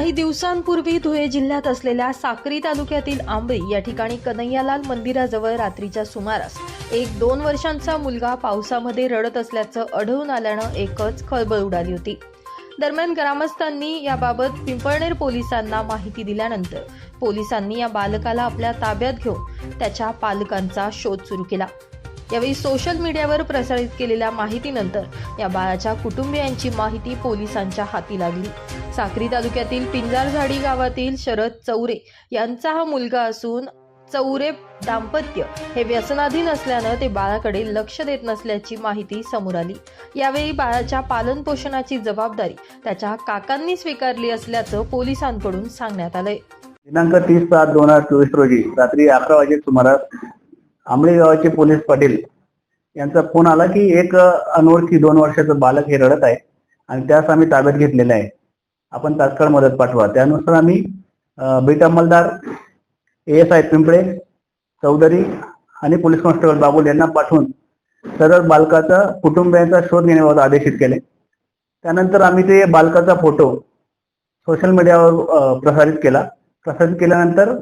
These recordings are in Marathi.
काही दिवसांपूर्वी धुळे जिल्ह्यात असलेल्या साक्री तालुक्यातील आंबळी या ठिकाणी कन्हैयालाल मंदिराजवळ रात्रीच्या सुमारास एक दोन वर्षांचा मुलगा पावसामध्ये रडत असल्याचं आढळून आल्यानं एकच खळबळ उडाली होती. दरम्यान ग्रामस्थांनी याबाबत पिंपळनेर पोलिसांना माहिती दिल्यानंतर पोलिसांनी या बालकाला आपल्या ताब्यात घेऊन त्याच्या पालकांचा शोध सुरू केला. यावेळी सोशल मीडियावर प्रसारित केलेल्या माहितीनंतर या बाळाच्या कुटुंबियांची माहिती पोलिसांच्या हाती लागली. साक्री तालुक्यातील पिंजारझाडी गावातील शरद चौरे यांचा हा मुलगा असून चौरे दाम्पत्य हे व्यसनाधीन असल्यानं ते बाळाकडे लक्ष देत नसल्याची माहिती समोर आली. यावेळी बाळाच्या पालन पोषणाची जबाबदारी त्याच्या काकांनी स्वीकारली असल्याचं पोलिसांकडून सांगण्यात आलंय. दिनांक तीस सात दोन हजार चोवीस रोजी रात्री अकरा वाजे सुमारास आंबळे गावाचे पोलीस पाटील यांचा फोन आला की एक अनोळखी दोन वर्षाचं बालक हे रडत आहे आणि त्यास आम्ही ताब्यात घेतलेलं आहे. आपण तात्काळ मदत पाठवा. त्यानुसार आम्ही beat अंमलदार A S I Pimple Chaudhari आणि पोलीस कॉन्स्टेबल बाबुल यांना पाठवून सदर बालकाचा कुटुंबियांचा शोध घेण्याबाबत आदेशित केले. त्यानंतर आम्ही ते बालकाचा फोटो सोशल मीडियावर प्रसारित केला. प्रसारित केल्यानंतर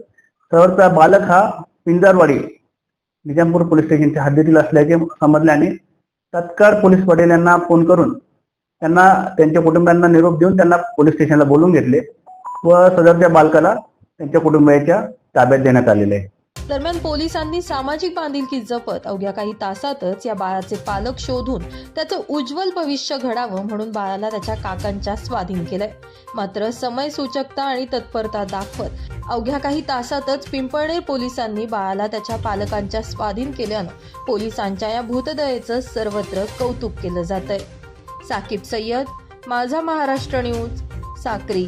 सदरचा बालक हा पिंजारवाडी निजामपूर पोलीस स्टेशनच्या हद्दीतील असल्याचे समजल्याने तत्काळ पोलीस पाटील यांना फोन करून त्यांना त्यांच्या कुटुंबियांना निरोप देऊन त्यांना पोलीस स्टेशनला बोलून घेतले व सदरच्या बालकाला त्यांच्या कुटुंबियाच्या ताब्यात देण्यात आलेले आहे. दरम्यान पोलिसांनी सामाजिक बांधिलकी जपत अवघ्या काही तासातच या बाळाचे पालक शोधून त्याचं उज्ज्वल भविष्य घडावं म्हणून बाळाला त्याच्या काकांच्या स्वाधीन केलंय. मात्र समय सूचकता आणि तत्परता दाखवत अवघ्या काही तासातच पिंपळनेर पोलिसांनी बाळाला त्याच्या पालकांच्या स्वाधीन केल्यानं पोलिसांच्या या भूतदयेचं सर्वत्र कौतुक केलं जात आहे साकिब सय्यद माझा महाराष्ट्र न्यूज साक्री.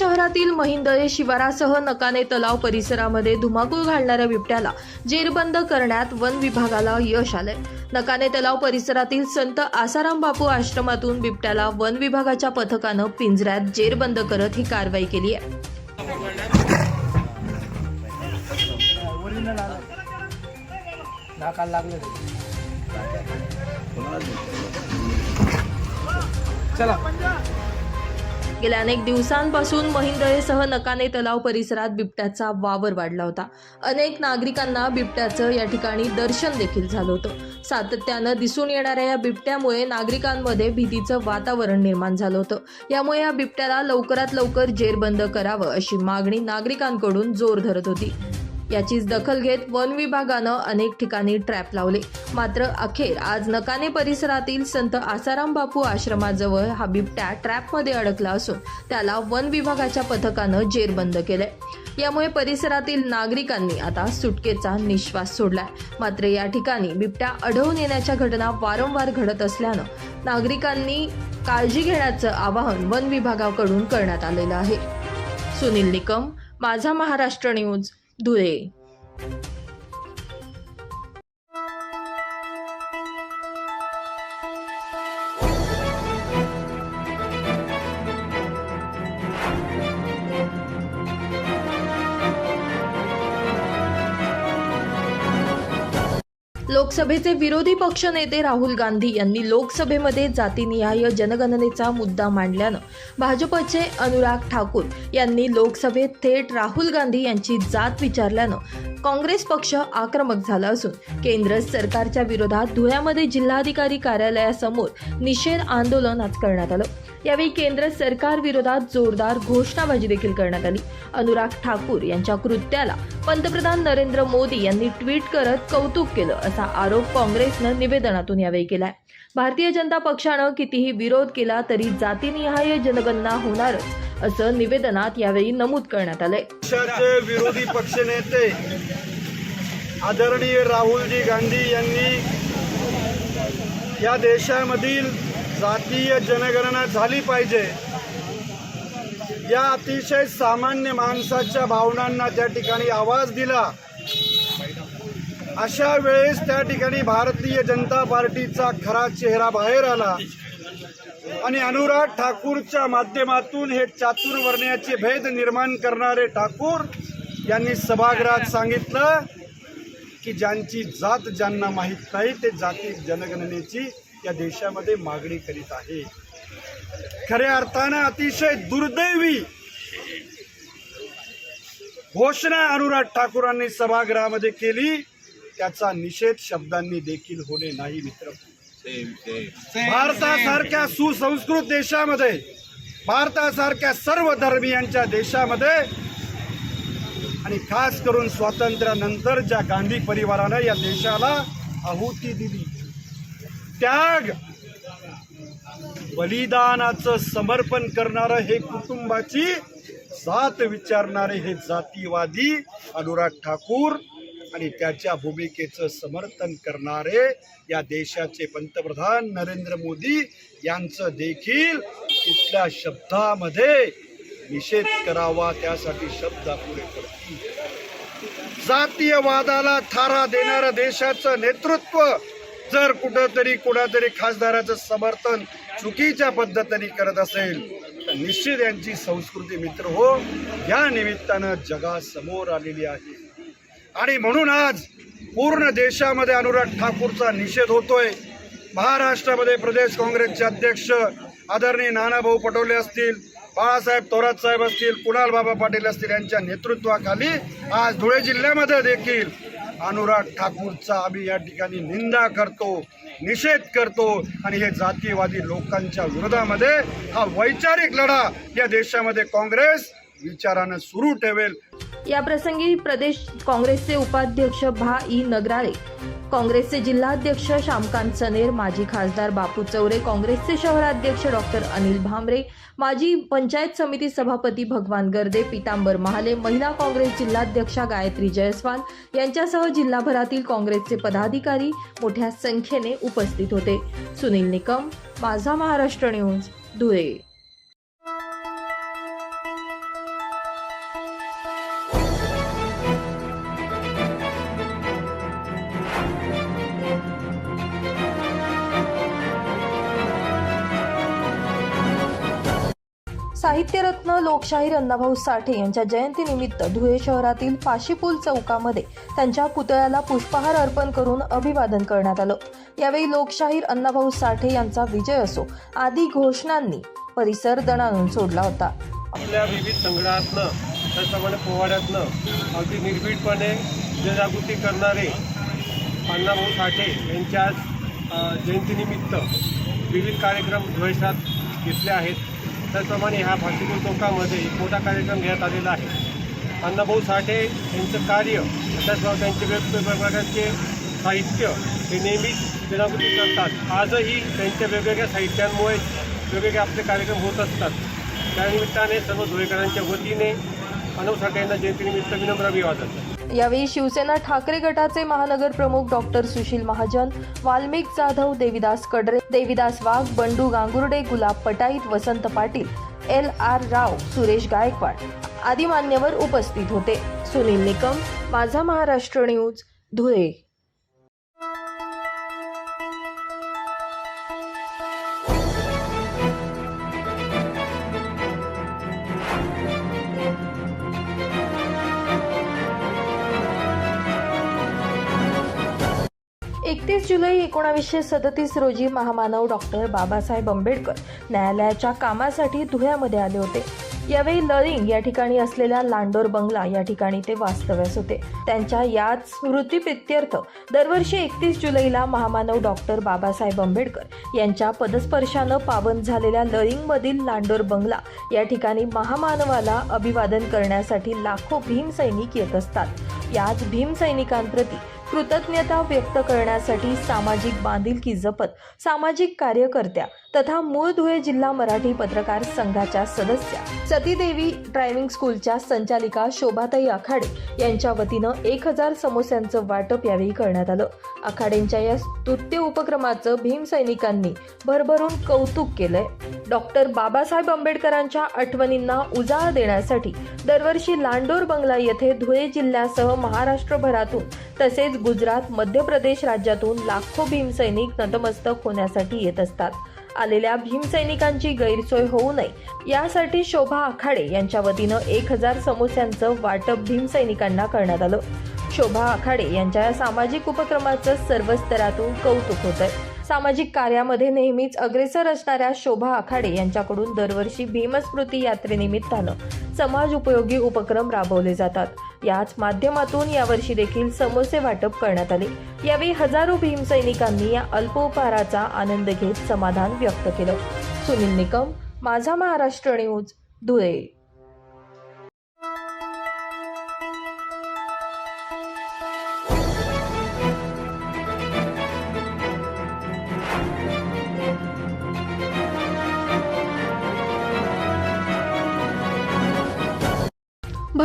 शहरातील महिंदळे शिवारासह नकाने तलाव परिसरामध्ये धुमाकूळ घालणाऱ्या बिबट्याला जेरबंद करण्यात वन विभागाला यश आलंय. नकाने तलाव परिसरातील संत आसाराम बापू आश्रमातून बिबट्याला वन विभागाच्या पथकानं पिंजऱ्यात जेरबंद करत ही कारवाई केली आहे. चला. गेल्या अनेक दिवसांपासून महिंदळेसह नकाने तलाव परिसरात बिबट्याचा वावर वाढला होता. अनेक नागरिकांना बिबट्याचं या ठिकाणी दर्शन देखील झालं होतं. सातत्यानं दिसून येणाऱ्या या बिबट्यामुळे नागरिकांमध्ये भीतीचं वातावरण निर्माण झालं होतं. यामुळे या बिबट्याला लवकरात लवकर जेरबंद करावं अशी मागणी नागरिकांकडून जोर धरत होती. याचीच दखल घेत वन विभागानं अनेक ठिकाणी ट्रॅप लावले. मात्र अखेर आज नकाने परिसरातील संत आसाराम बापू आश्रमाजवळ हा बिबट्या ट्रॅपमध्ये अडकला असून त्याला वन विभागाच्या पथकानं जेरबंद केलंय. यामुळे परिसरातील नागरिकांनी आता सुटकेचा निश्वास सोडलाय. मात्र या ठिकाणी बिबट्या अडवून येण्याच्या घटना वारंवार घडत असल्यानं नागरिकांनी काळजी घेण्याचं आवाहन वन विभागाकडून करण्यात आलेलं आहे. सुनील निकम माझा महाराष्ट्र न्यूज धुळे लोकसभेचे विरोधी पक्ष नेते राहुल गांधी यांनी लोकसभेमध्ये जातीनिहाय जनगणनेचा मुद्दा मांडल्यानं भाजपचे अनुराग ठाकूर यांनी लोकसभेत थेट राहुल गांधी यांची जात विचारल्यानं काँग्रेस पक्ष आक्रमक झाला असून केंद्र सरकारच्या विरोधात धुळ्यामध्ये जिल्हाधिकारी कार्यालयासमोर निषेध आंदोलन आज करण्यात आलं. यावेळी केंद्र सरकार विरोधात जोरदार घोषणाबाजी देखील करण्यात आली. अनुराग ठाकूर यांच्या कृत्याला पंतप्रधान नरेंद्र मोदी यांनी ट्विट करत कौतुक केलं असा आरोप काँग्रेसनं निवेदनातून यावेळी केलाय. भारतीय जनता पक्षानं कितीही विरोध केला तरी जातीनिहाय जनगणना होणारच असं निवेदनात यावेळी नमूद करण्यात आलंय. पक्षाचे विरोधी पक्षनेते आदरणीय राहुलजी गांधी यांनी या देशामधील जातीय जनगणना झाली पाहिजे. या अतिशय सामान्य माणसाच्या भावनांना त्या ठिकाणी आवाज दिला. अशा वेळेस त्या ठिकाणी भारतीय जनता पार्टीचा खरा चेहरा बाहेर आला. आणि अनुराग ठाकूरच्या माध्यमातून हे चातुर्वर्ण्याचे भेद निर्माण करणारे ठाकूर यांनी सभागृहात सांगितलं की ज्यांची जात ज्यांना माहीत नाही ते जाती जनगणनेची या देशामध्ये मागणी करीत आहे. खऱ्या अर्थानं अतिशय दुर्दैवी घोषणा अनुराग ठाकूरांनी सभागृहामध्ये केली. त्याचा निषेध शब्दांनी देखील होणे नाही मित्र. भारतासारख्या सुसंस्कृत देशामध्ये भारतासारख्या सर्व धर्मियांच्या देशामध्ये आणि खास करून स्वातंत्र्यानंतर ज्या गांधी परिवारानं या देशाला आहुती दिली त्याग. बलिदानाचं समर्पण करणारं हे कुटुंबाची जात विचारणारे हे जातीवादी अनुराग ठाकूर आणि त्याच्या भूमिकेचं समर्थन करणारे या देशाचे पंतप्रधान नरेंद्र मोदी यांचं देखील इथल्या शब्दामध्ये निषेध करावा त्यासाठी शब्द पुढे पडतील. जातीयवादाला थारा देणारं देशाचं नेतृत्व जर कुठंतरी कुणातरी खासदाराचं समर्थन चुकीच्या पद्धतीने करत असेल तर निश्चित यांची संस्कृती मित्र हो या निमित्तानं जगासमोर आलेली आहे. आणि म्हणून आज पूर्ण देशामध्ये अनुराग ठाकूरचा निषेध होतोय. महाराष्ट्रामध्ये प्रदेश काँग्रेसचे अध्यक्ष आदरणीय नानाभाऊ पटोले असतील बाळासाहेब थोरात साहेब असतील कुणाल बाबा पाटील असतील यांच्या नेतृत्वाखाली आज धुळे जिल्ह्यामध्ये देखील अनुराग ठाकूरचा आम्ही या ठिकाणी निंदा करतो निषेध करतो आणि हे जातीयवादी लोकांच्या विरोधामध्ये हा वैचारिक लढा या देशामध्ये काँग्रेस विचारानं सुरू ठेवेल. या प्रसंगी प्रदेश काँग्रेसचे उपाध्यक्ष भा. ई. नगराळे काँग्रेसचे जिल्हाध्यक्ष श्यामकांत सनेर माजी खासदार बापू चौरे काँग्रेसचे शहराध्यक्ष डॉक्टर अनिल भांबरे माजी पंचायत समिती सभापती भगवान गर्दे पितांबर महाले महिला काँग्रेस जिल्हाध्यक्षा गायत्री जयस्वाल यांच्यासह जिल्हाभरातील काँग्रेसचे पदाधिकारी मोठ्या संख्येने उपस्थित होते. सुनील निकम माझा महाराष्ट्र न्यूज धुळे. साहित्यरत्न लोकशाहीर अण्णाभाऊ साठे यांच्या जयंतीनिमित्त धुळे शहरातील पाशीपूल चौकामध्ये त्यांच्या पुतळ्याला पुष्पहार अर्पण करून अभिवादन करण्यात आलं. यावेळी लोकशाहीर अण्णाभाऊ साठे यांचा विजय असो आदी घोषणांनी परिसर दणानून सोडला होता. आपल्या विविध संग्रहातनं त्याचप्रमाणे पोवाड्यातनं अगदी निर्भीडपणे जनजागृती करणारे अण्णाभाऊ साठे यांच्या जयंतीनिमित्त विविध कार्यक्रम धुळेशात घेतले आहेत. त्याचप्रमाणे ह्या फाशीपूर चौकामध्ये एक मोठा कार्यक्रम घेण्यात आलेला आहे. अण्णाभाऊ साठे यांचं कार्य त्याचप्रमाणे त्यांचे वेगवेगळ्या प्रकारचे साहित्य हे नेहमीच जनजागृती करतात. आजही त्यांच्या वेगवेगळ्या साहित्यांमुळे वेगवेगळे आपले कार्यक्रम होत असतात. त्यानिमित्ताने सर्व धुळेकरांच्या वतीने अनव साठे यांना जयंतीनिमित्त विनम्र अभिवादन. यावेळी शिवसेना ठाकरे गटाचे महानगर प्रमुख doctor Sushil Mahajan Valmik Jadhav Devidas Kadre Devidas Wagh Bandu Gangurde Gulab Patait Vasant Patil L R Rao Suresh Gaikwad आदी मान्यवर उपस्थित होते. सुनील निकम माझा महाराष्ट्र न्यूज धुळे. जुलै एकोणावीसशे सदतीस रोजी महामानव डॉक्टर बाबासाहेब आंबेडकर न्यायालयाच्या कामासाठी धुळ्यामध्ये आले होते. यावेळी लळिंग या ठिकाणी असलेल्या लांडोर बंगला या ठिकाणी ते वास्तव्यास होते. त्यांच्या याच स्मृतीप्रित्यर्थ दरवर्षी एकतीस जुलैला महामानव डॉक्टर बाबासाहेब आंबेडकर यांच्या पदस्पर्शानं पावन झालेल्या लळिंगमधील लांडोर बंगला या ठिकाणी महामानवाला अभिवादन करण्यासाठी लाखो भीमसैनिक येत असतात. याच भीमसैनिकांप्रती कृतज्ञता व्यक्त करण्यासाठी सामाजिक बांधिलकी जपत सामाजिक कार्यकर्त्या तथा मूळ धुळे जिल्हा मराठी पत्रकार संघाच्या सदस्या सतीदेवी ड्रायव्हिंग स्कूलच्या संचालिका शोभाताई आखाडे यांच्या वतीनं एक हजार समोस्यांचं वाटप यावेळी करण्यात आलं. आखाडेंच्या या स्तुत्य उपक्रमाचं भीमसैनिकांनी भरभरून कौतुक केलंय. डॉक्टर बाबासाहेब आंबेडकरांच्या आठवणींना उजाळा देण्यासाठी दरवर्षी लांडोर बंगला येथे धुळे जिल्ह्यासह महाराष्ट्रभरातून तसेच गुजरात मध्य प्रदेश राज्यातून लाखो भीमसैनिक नतमस्तक होण्यासाठी येत असतात. आलेल्या भीमसैनिकांची गैरसोय होऊ नये यासाठी शोभा आखाडे यांच्या वतीनं एक हजार समोस्यांचं वाटप भीमसैनिकांना करण्यात आलं. शोभा आखाडे यांच्या या सामाजिक उपक्रमाचं सर्व स्तरातून कौतुक होत आहे सामाजिक कार्यामध्ये नेहमीच अग्रेसर असणाऱ्या शोभा आखाडे यांच्याकडून दरवर्षी भीमस्मृती यात्रेनिमित्तानं समाज उपयोगी उपक्रम राबवले जातात. याच माध्यमातून यावर्षी देखील समोसे वाटप करण्यात आले. यावेळी हजारो भीमसैनिकांनी या अल्पोपहाराचा आनंद घेत समाधान व्यक्त केलं. सुनील निकम माझा महाराष्ट्र न्यूज धुळे.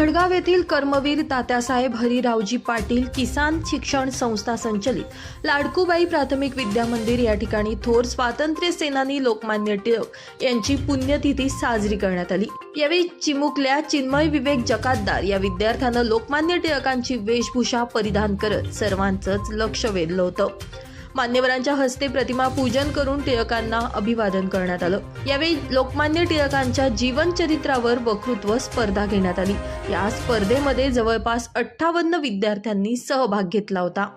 खडगाव येथील कर्मवीर तात्यासाहेब हरिरावजी पाटील किसान शिक्षण संस्था संचलित. लाडकूबाई प्राथमिक विद्यामंदिर या ठिकाणी थोर स्वातंत्र्य सेनानी लोकमान्य टिळक यांची पुण्यतिथी साजरी करण्यात आली. यावेळी चिमुकल्या चिन्मय विवेक जकातदार या विद्यार्थ्यानं लोकमान्य टिळकांची वेशभूषा परिधान करत सर्वांचंच लक्ष वेधलं होतं. मान्यवरांच्या हस्ते प्रतिमा पूजन करून टिळकांना अभिवादन करण्यात आलं. यावेळी लोकमान्य टिळकांच्या जीवनचरित्रावर वक्तृत्व स्पर्धा घेण्यात आली. या स्पर्धेमध्ये जवळपास अठ्ठावन्न विद्यार्थ्यांनी सहभाग घेतला होता.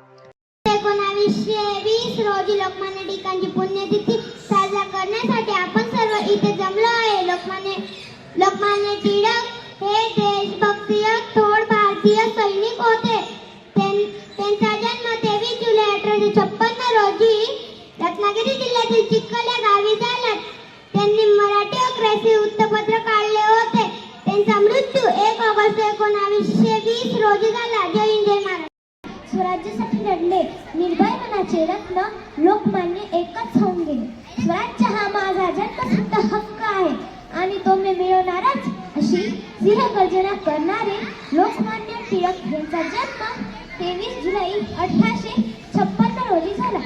एकोणावीसशे वीस रोजी लोकमान्य टिळकांची पुण्यतिथी साजरा करण्यासाठी आपण सर्व इथे जमलो आहे. लोकमान्य लोकमान्य रोजी रत्नागिरी जिल्ह्यातील चिखल या गावी झाला त्यांनी मराठी अग्रेसी वृत्तपत्र काढले होते. त्यांचा मृत्यू एक ऑगस्ट एकोणावीसशे वीस रोजी झाला. जय हिंद जय स्वराज्यासाठी लढले. निर्भय मनाचे रत्न लोकमान्य एकच होऊन गेले. स्वराज्य हा माझा जन्मसिद्ध हक्क आहे आणि तो मी मिळवणारच अशी सिंहगर्जना करणारे लोकमान्य टिळक यांचा जन्म तेवीस जुलै अठराशे छप्पन्न रोजी झाला.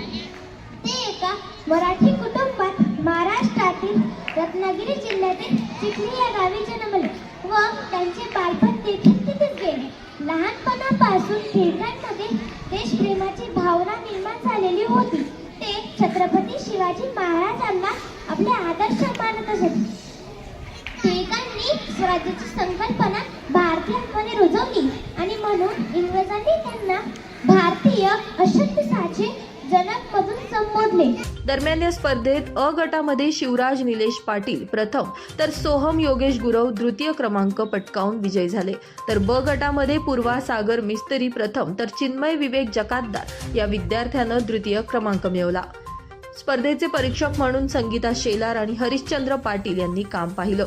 ते एका मराठी कुटुंबात महाराष्ट्रातील रत्नागिरी जिल्ह्यातील चिखली या गावी जन्मले व त्यांचे बालपण देखील तिथेच गेले. लहानपणापासून टिळकांमध्ये देशप्रेमाची भावना निर्माण झालेली होती. ते छत्रपती शिवाजी महाराजांना आपले आदर्श मानत असत टिळकांनी स्वराज्याची संकल्पना भारतीयांमध्ये रुजवली आणि म्हणून इंग्रजांनी त्यांना भारतीय अशक्तीसाचे जनक मधून संबोधले. दरम्यान या स्पर्धेत अ गटामध्ये शिवराज निलेश पाटील प्रथम तर सोहम योगेश गुरव द्वितीय क्रमांक पटकावून विजयी झाले. तर ब गटामध्ये पूर्वा सागर मिस्त्री प्रथम तर चिन्मय विवेक जकातदार या विद्यार्थ्यानं द्वितीय क्रमांक मिळवला. स्पर्धेचे परीक्षक म्हणून संगीता शेलार आणि हरिश्चंद्र पाटील यांनी काम पाहिलं.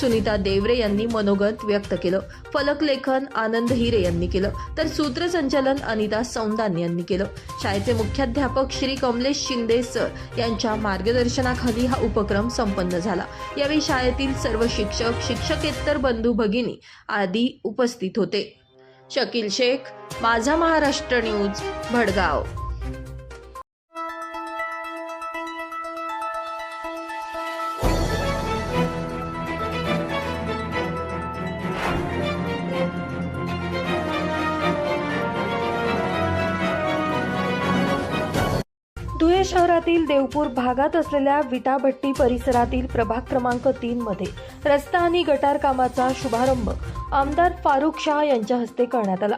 सुनीता देवरे यांनी मनोगत व्यक्त केलं. फलकलेखन आनंद हिरे यांनी केलं. तर सूत्रसंचालन अनिता सौंदान यांनी केलं. शाळेचे मुख्याध्यापक श्री कमलेश शिंदे सर यांच्या मार्गदर्शनाखाली हा उपक्रम संपन्न झाला. यावेळी शाळेतील सर्व शिक्षक शिक्षकेतर बंधू भगिनी आदी उपस्थित होते. शकील शेख माझा महाराष्ट्र न्यूज भडगाव. शहरातील देवपूर भागात असलेल्या विटाभट्टी परिसरातील प्रभाग क्रमांक तीन मध्ये रस्ता आणि गटार कामाचा शुभारंभ आमदार फारुख शाह यांच्या हस्ते करण्यात आला.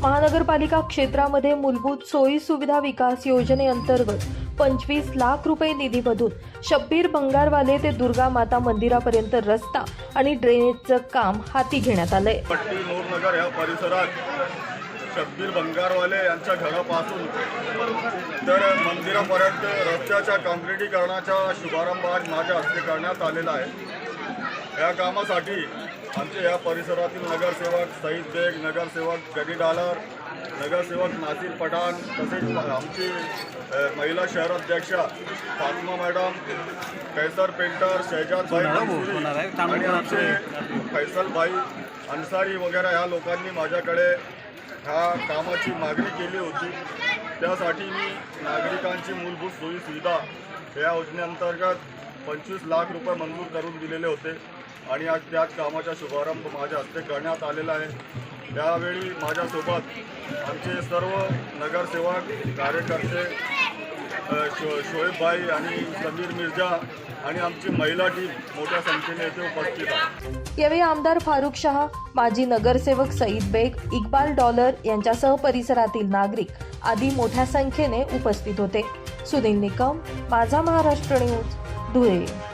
महानगरपालिका क्षेत्रामध्ये मूलभूत सोयी सुविधा विकास योजनेअंतर्गत पंचवीस लाख रुपये निधीमधून शब्बीर बंगारवाले ते दुर्गा माता मंदिरापर्यंत रस्ता आणि ड्रेनेजचं काम हाती घेण्यात आलंय. शब्बीर बंगारवाले यांच्या घरापासून तर मंदिरापर्यंत रस्त्याच्या काँक्रिटीकरणाचा शुभारंभ आज माझ्या हस्ते करण्यात आलेला आहे. या कामासाठी आमचे या परिसरातील नगरसेवक सईद बेग नगरसेवक गडी डालर नगरसेवक नासिर पठाण तसेच आमची महिला शहराध्यक्षा फातिमा मॅडम कैसर पेंटर शहजाद भाई आणि आमचे फैसल भाई अन्सारी वगैरे ह्या लोकांनी माझ्याकडे ह्या कामाची मागणी केली होती. त्यासाठी मी नागरिकांची मूलभूत सोयी सुविधा या योजनेअंतर्गत पंचवीस लाख रुपये मंजूर करून दिलेले होते आणि आज त्याच कामाचा शुभारंभ माझ्या हस्ते करण्यात आलेला आहे. त्यावेळी माझ्यासोबत आमचे सर्व नगरसेवक कार्यकर्ते शो शोएबभाई आणि समीर मिर्जा आणि आमची महिला टीम मोठ्या संख्येने येथे उपस्थित आहे. यावेळी आमदार फारुख शहा माजी नगरसेवक सईद बेग इक्बाल डॉलर यांच्यासह परिसरातील नागरिक आदी मोठ्या संख्येने उपस्थित होते. सुनील निकम माझा महाराष्ट्र न्यूज धुळे.